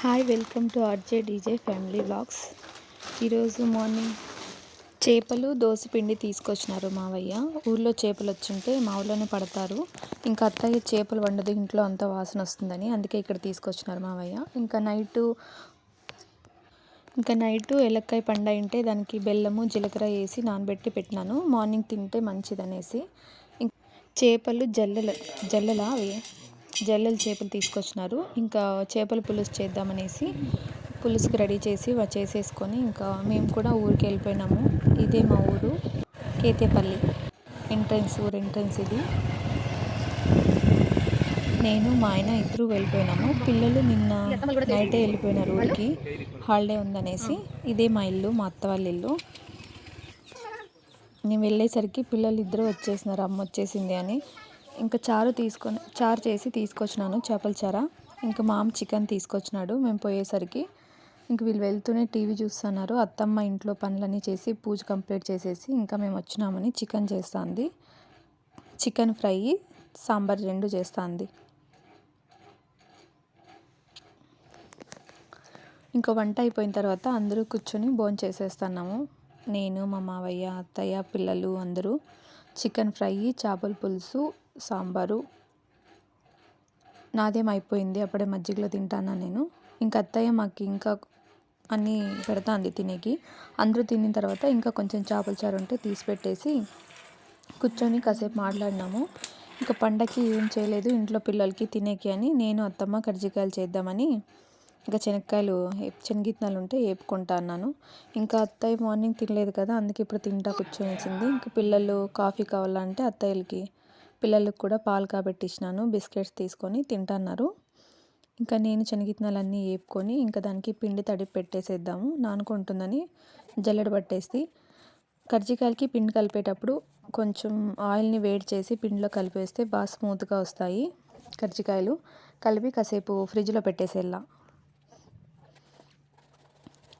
Hi welcome to RJ DJ family blogs ఈరోజు morning చేపలు పిండి తీసుకొచ్చినారు మావయ్య. ఊర్లో చేపలు వచ్చుంటే మా ఊళ్ళోనే పడతారు. ఇంకా అత్తయ్య చేపలు వండదు ఇంట్లో అంతా వాసన వస్తుందని అందుకే ఇక్కడ తీసుకొచ్చినారు మావయ్య. ఇంకా నైటు ఇంకా నైటు ఎలక్కాయ పండ ఉంటే దానికి బెల్లము జీలకర్ర వేసి నానబెట్టి పెట్టినాను. మార్నింగ్ తింటే మంచిదనేసి. చేపలు జల్లెల జల్లెలా అవి. జల్లెలు చేపలు తీసుకొచ్చినారు. ఇంకా చేపల పులుసు చేద్దామనేసి పులుసుకి రెడీ చేసి చేసేసుకొని ఇంకా మేము కూడా ఊరికి వెళ్ళిపోయినాము. ఇదే మా ఊరు కేతేపల్లి ఎంట్రన్స్ ఊరు ఎంట్రన్స్ ఇది. నేను మా ఆయన ఇద్దరు వెళ్ళిపోయినాము. పిల్లలు నిన్న నైటే వెళ్ళిపోయినారు ఊరికి. హాలిడే ఉందనేసి ఇదే మా ఇల్లు మా అత్త వాళ్ళ ఇల్లు. నేను వెళ్ళేసరికి పిల్లలు ఇద్దరు వచ్చేసినారు అమ్మ వచ్చేసింది అని. ఇంకా చారు తీసుకొని చారు చేసి తీసుకొచ్చినాను చేపల చార. ఇంకా మామ చికెన్ తీసుకొచ్చినాడు మేము పోయేసరికి. ఇంక వీళ్ళు వెళ్తూనే టీవీ చూస్తున్నారు. అత్తమ్మ ఇంట్లో పనులన్నీ చేసి పూజ కంప్లీట్ చేసేసి ఇంకా మేము వచ్చినామని చికెన్ చేస్తుంది. చికెన్ ఫ్రై సాంబార్ రెండు చేస్తుంది. ఇంకో వంట అయిపోయిన తర్వాత అందరూ కూర్చొని భోజనం చేసేస్తున్నాము. నేను మా మావయ్య అత్తయ్య పిల్లలు అందరూ. చికెన్ ఫ్రై చేపల పులుసు సాంబారు. నాదేం అయిపోయింది అప్పుడే మజ్జిగలో తింటాను నేను. ఇంకా అత్తయ్య మాకు ఇంకా అన్నీ పెడతాంది తినేకి. అందరూ తిన్న తర్వాత ఇంకా కొంచెం చేపల చారు ఉంటే తీసి పెట్టేసి కూర్చొని కాసేపు మాట్లాడినాము. ఇంకా పండగకి ఏం చేయలేదు ఇంట్లో పిల్లలకి తినేకి అని నేను అత్తమ్మ కర్జికాయలు చేద్దామని ఇంకా శనక్కాయలు శనగిత్తనాలు ఉంటే వేపుకుంటా అన్నాను. ఇంకా అత్తయ్య మార్నింగ్ తినలేదు కదా అందుకే ఇప్పుడు తింటా కూర్చొనిసింది ఇంకా పిల్లలు కాఫీ కావాలంటే అత్తయ్యలకి పిల్లలకు కూడా పాలు కాబెట్టించినాను బిస్కెట్స్ తీసుకొని తింటున్నారు. ఇంకా నేను శనగిత్తనాలన్నీ వేపుకొని ఇంకా దానికి పిండి తడిపి పెట్టేసేద్దాము. నానుకుంటుందని జల్లెడ పట్టేసి కర్జికాయలకి పిండి కలిపేటప్పుడు కొంచెం ఆయిల్ని వేడి చేసి పిండిలో కలిపేస్తే బాగా స్మూత్గా వస్తాయి కర్జికాయలు. కలిపి కాసేపు ఫ్రిడ్జ్లో పెట్టేసేలా.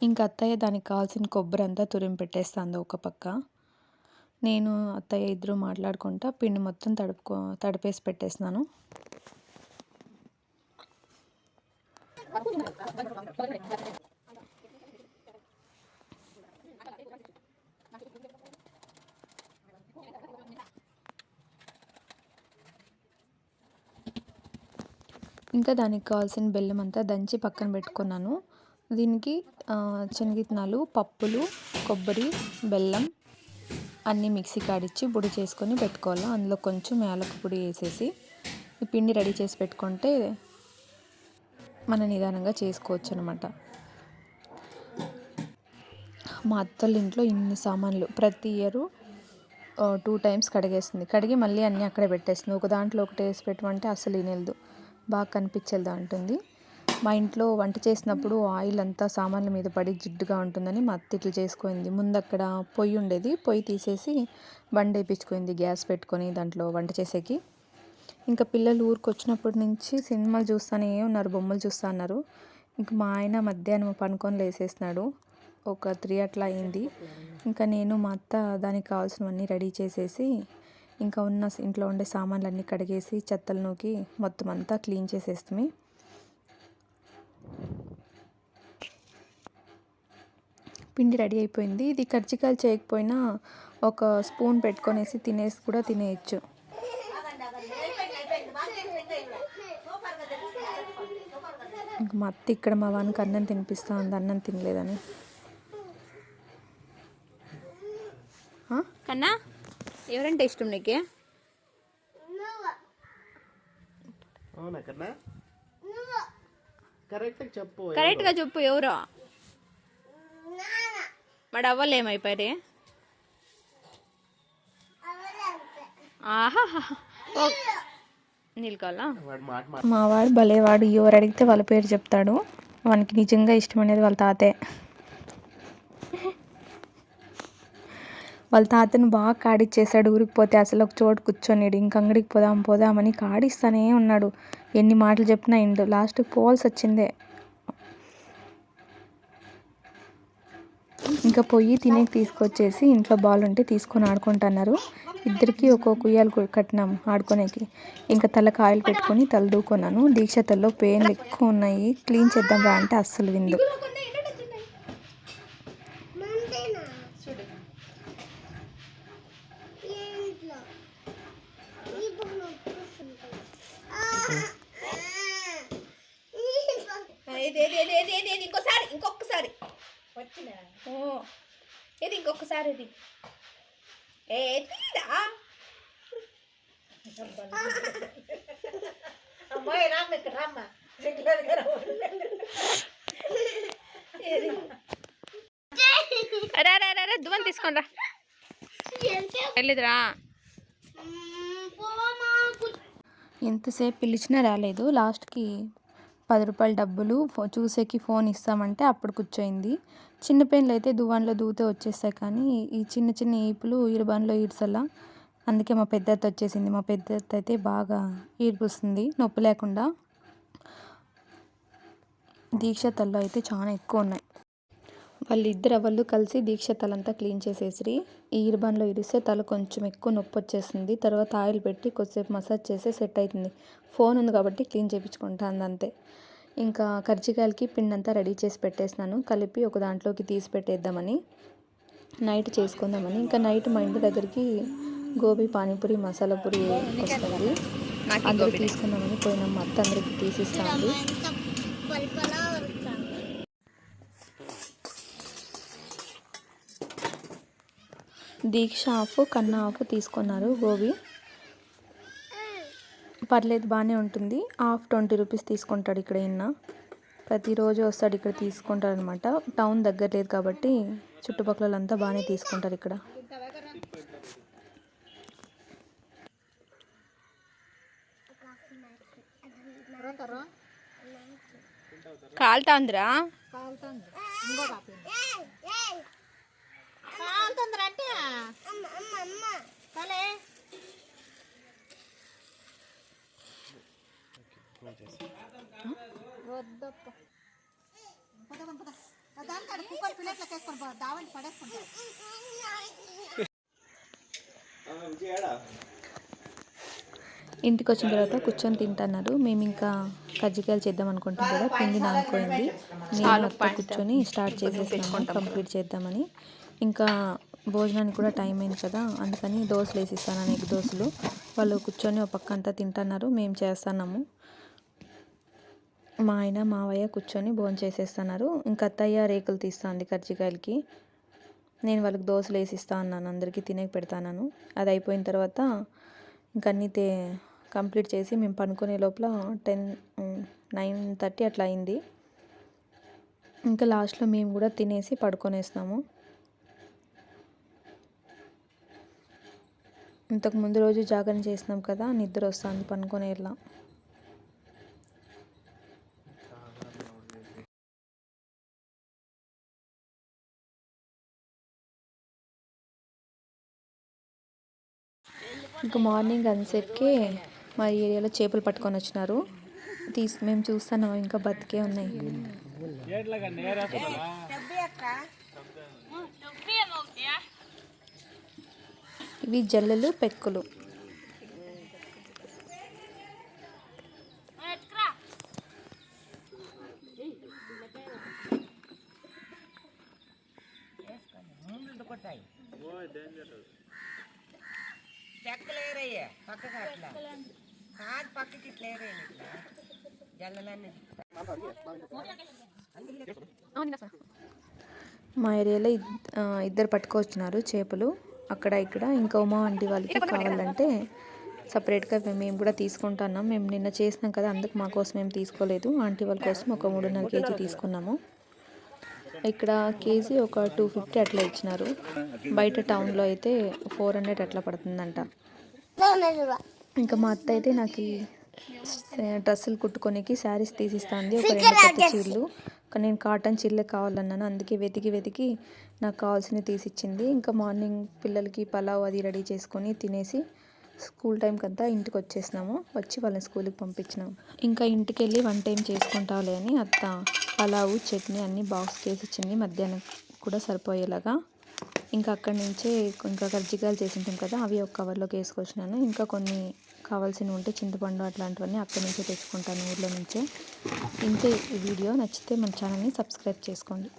ఇంకా అత్తయ్య దానికి కావాల్సిన కొబ్బరి అంతా తురిమి పెట్టేస్తుంది ఒక పక్క. నేను అత్తయ్య ఇద్దరు మాట్లాడుకుంటా పిండి మొత్తం తడుపుకో తడిపేసి పెట్టేసినాను ఇంకా దానికి కావాల్సిన బెల్లం అంతా దంచి పక్కన పెట్టుకున్నాను. దీనికి శనగిత్తనాలు పప్పులు కొబ్బరి బెల్లం అన్నీ మిక్సీ కాడిచ్చి పొడి చేసుకొని పెట్టుకోవాలి. అందులో కొంచెం యాలక పొడి వేసేసి ఈ పిండి రెడీ చేసి పెట్టుకుంటే మన నిదానంగా చేసుకోవచ్చు అనమాట మా అత్తల ఇంట్లో ఇన్ని సామాన్లు ప్రతి ఇయరు టూ టైమ్స్ కడిగేస్తుంది. కడిగి మళ్ళీ అన్నీ అక్కడే పెట్టేస్తుంది. ఒక దాంట్లో ఒకటి వేసి పెట్టమంటే అసలు వినలేదు బాగా కనిపించేది అంటుంది మా ఇంట్లో వంట చేసినప్పుడు ఆయిల్ అంతా సామాన్ల మీద పడి జిడ్డుగా ఉంటుందని మా అత్త ఇట్లా చేసుకుంది. ముందు అక్కడ పొయ్యి ఉండేది. పొయ్యి తీసేసి బండి వేయించుకుంది గ్యాస్ పెట్టుకొని దాంట్లో వంట చేసేకి. ఇంకా పిల్లలు ఊరికి వచ్చినప్పటి నుంచి సినిమాలు చూస్తూనే ఉన్నారు బొమ్మలు చూస్తూ ఉన్నారు ఇంకా మా ఆయన మధ్యాహ్నం పనుకొని లేసేసినాడు. ఒక త్రీ అట్లా అయింది. ఇంకా నేను మా అత్త దానికి కావాల్సినవన్నీ రెడీ చేసేసి ఇంకా ఉన్న ఇంట్లో ఉండే సామాన్లు అన్నీ కడిగేసి చెత్తలు నూకి మొత్తం అంతా క్లీన్ చేసేస్తాము పిండి రెడీ అయిపోయింది. ఇది కర్జికాయలు చేయకపోయినా ఒక స్పూన్ పెట్టుకొనేసి తినేసి కూడా తినేయచ్చు. ఇంక మా అత్త ఇక్కడ మా వానికి అన్నం తినిపిస్తా ఉంది. అన్నం తినలేదని. కన్నా ఎవరంటే ఇష్టం నీకు? కరెక్ట్గా చెప్పు ఎవరో? వాడు అవ్వలు ఏమైపోయారు ఆహా వాడు భలేవాడు ఎవరు అడిగితే వాళ్ళ పేరు చెప్తాడు. వానికి నిజంగా ఇష్టం అనేది వాళ్ళ తాతే. వాళ్ళ తాతను బాగా కాడిచ్చేసాడు. ఊరికి పోతే అసలు ఒక చోటు కూర్చొని ఇంక అంగడికి పోదాం పోదామని కాడిస్తానే ఉన్నాడు. ఎన్ని మాటలు చెప్పినా ఇండు లాస్ట్కి పోవాల్సి వచ్చిందే. ఇంకా పొయ్యి తినే తీసుకొచ్చేసి ఇంట్లో బాల్ ఉంటే తీసుకొని ఆడుకుంటున్నారు. ఇద్దరికి ఒక్కొక్క ఉయ్యాలు కట్టినాం ఆడుకునేకి. ఇంకా తలకు ఆయిల్ పెట్టుకొని తల దూకున్నాను దీక్షతల్లో పెయిన్లు ఎక్కువ ఉన్నాయి. క్లీన్ చేద్దాం రా అంటే అస్సలు విందు ఏది ఏది ఏది ఏది ఏది ఏది ఇంకోసారి ఇంకొకసారి ఓ ఏది ఇంకొకసారి ఇది ఏ తీరా? అమ్మాయి రామ్మ ఇక్కడ? రామ్మ. అరే అరే అరే దువ్వని తీసుకోండి రా. వెళ్ళిదిరా. ఎంతసేపు పిలిచినా రాలేదు. లాస్ట్కి పది రూపాయల డబ్బులు ఫో చూసేకి ఫోన్ ఇస్తామంటే అప్పుడు కూర్చోయింది. చిన్న పెన్లు అయితే దువ్వాన్లో దూతే వచ్చేస్తాయి కానీ ఈ చిన్న చిన్న ఈపులు ఈరుబాన్లో ఈడ్సలా అందుకే మా పెద్దత్త వచ్చేసింది. మా పెద్దత్త అయితే బాగా ఈడ్పుస్తుంది నొప్పి లేకుండా. దీక్షతల్లో అయితే చాలా ఎక్కువ ఉన్నాయి. వాళ్ళిద్దరు ఎవళ్ళు కలిసి దీక్ష తలంతా క్లీన్ చేసేసి ఈ ఇరుబాన్లో ఇరిస్తే తల కొంచెం ఎక్కువ నొప్పి వచ్చేస్తుంది తర్వాత ఆయిల్ పెట్టి కొద్దిసేపు మసాజ్ చేస్తే సెట్ అవుతుంది ఫోన్ ఉంది కాబట్టి క్లీన్ చేయించుకుంటాను అంతే ఇంకా కర్జికాయలకి పిండి అంతా రెడీ చేసి పెట్టేసినాను. కలిపి ఒక దాంట్లోకి తీసి పెట్టేద్దామని నైట్ చేసుకుందామని. ఇంకా నైట్ మా ఇంటి దగ్గరికి గోబీ పానీపూరి మసాలా పూరి వస్తుంది. అందరూ తీసుకుందామని పోయినాం. మా అత్త అందరికి తీసిస్తా ఉంది దీక్ష ఆఫ్ కన్నా ఆఫ్ తీసుకున్నారు గోబీ. పర్లేదు బాగానే ఉంటుంది. హాఫ్ ట్వంటీ రూపీస్ తీసుకుంటాడు ఇక్కడ ఈయన. ప్రతిరోజు వస్తాడు ఇక్కడ తీసుకుంటాడు అనమాట టౌన్ దగ్గర లేదు కాబట్టి చుట్టుపక్కల అంతా బాగానే తీసుకుంటారు ఇక్కడ. కాలుతాందిరా. వద్దప్ప. పద పద, కుక్కర్ వేసుకొని పో పడేసుకుంటారు ఇంటికి వచ్చిన తర్వాత కూర్చొని తింటున్నారు. మేము ఇంకా కజ్జికాయలు చేద్దాం అనుకుంటాం కదా పిండి నానుకోయింది. నేను కూర్చొని స్టార్ట్ చేసేసాము కంప్లీట్ చేద్దామని. ఇంకా భోజనానికి కూడా టైం అయింది కదా అందుకని దోశలు వేసిస్తాను ఎగ్ దోశలు. వాళ్ళు కూర్చొని ఒక పక్క అంతా తింటున్నారు మేము చేస్తున్నాము. మా ఆయన మావయ్య కూర్చొని భోజనం చేసేస్తున్నారు. ఇంకా అత్తయ్య రేకులు తీస్తుంది కర్జికాయలకి. నేను వాళ్ళకి దోశలు వేసిస్తా అన్నాను అందరికీ తినేకి పెడతాను అది అయిపోయిన తర్వాత ఇంకా అన్నీ తే కంప్లీట్ చేసి మేము పనుకునే లోపల టెన్ నైన్ థర్టీ అట్లా అయింది. ఇంకా లాస్ట్లో మేము కూడా తినేసి పడుకొనేస్తాము ఇంతకు ముందు రోజు జాగరణ చేసినాం కదా నిద్ర వస్తుంది పనుకునేలా ఇంకా మార్నింగ్ అన్సెట్కే మా ఏరియాలో చేపలు పట్టుకొని వచ్చినారు. తీసి మేము చూస్తున్నాం ఇంకా బతికే ఉన్నాయి. ఇవి జల్లెలు పెక్కులు. పక్కకి అట్లా. కాదు పక్కకి ఇట్లా ఏరేయండి ఇట్లా. జల్లలన్నీ మా ఏరియాలో ఇద్దరు పట్టుకొచ్చినారు చేపలు. అక్కడ ఇక్కడ. ఇంకా ఉమా ఆంటీ వాళ్ళకి కావాలంటే సపరేట్గా మేము కూడా తీసుకుంటున్నాం. మేము నిన్న చేసినాం కదా అందుకు మా కోసం ఏం తీసుకోలేదు. ఆంటీ వాళ్ళ కోసం ఒక మూడున్నర కేజీ తీసుకున్నాము. ఇక్కడ కేజీ ఒక టూ ఫిఫ్టీ అట్లా ఇచ్చినారు. బయట టౌన్లో అయితే ఫోర్ హండ్రెడ్ అట్లా పడుతుందంట. ఇంకా మా అత్త అయితే నాకు డ్రెస్సులు కుట్టుకోనికి శారీస్ తీసిస్తుంది. ఒక రెండు కొత్త చీరలు. కానీ నేను కాటన్ చీరలే కావాలన్నాను. అందుకే వెతికి వెతికి నాకు కావాల్సినవి తీసిచ్చింది. ఇంకా మార్నింగ్ పిల్లలకి పలావ్ అది రెడీ చేసుకొని తినేసి స్కూల్ టైంకి అంతా ఇంటికి వచ్చేసినాము. వచ్చి వాళ్ళని స్కూల్కి పంపించినాము. ఇంకా ఇంటికి వెళ్ళి వన్ టైం చేసుకుంటావులే అని అత్త పలావు చట్నీ అన్నీ బాక్స్ చేసి ఇచ్చింది మధ్యాహ్నం కూడా సరిపోయేలాగా. ఇంకా అక్కడి నుంచే ఇంకా కజ్జికాయలు చేసి ఉంటాం కదా అవి ఒక కవర్లోకి వేసుకొచ్చినాను. ఇంకా కొన్ని కావాల్సినవి ఉంటే చింతపండు అట్లాంటివన్నీ అక్కడి నుంచే తెచ్చుకుంటాను ఊర్లో నుంచే. ఇంతే ఈ వీడియో. నచ్చితే మన ఛానల్ని సబ్స్క్రైబ్ చేసుకోండి.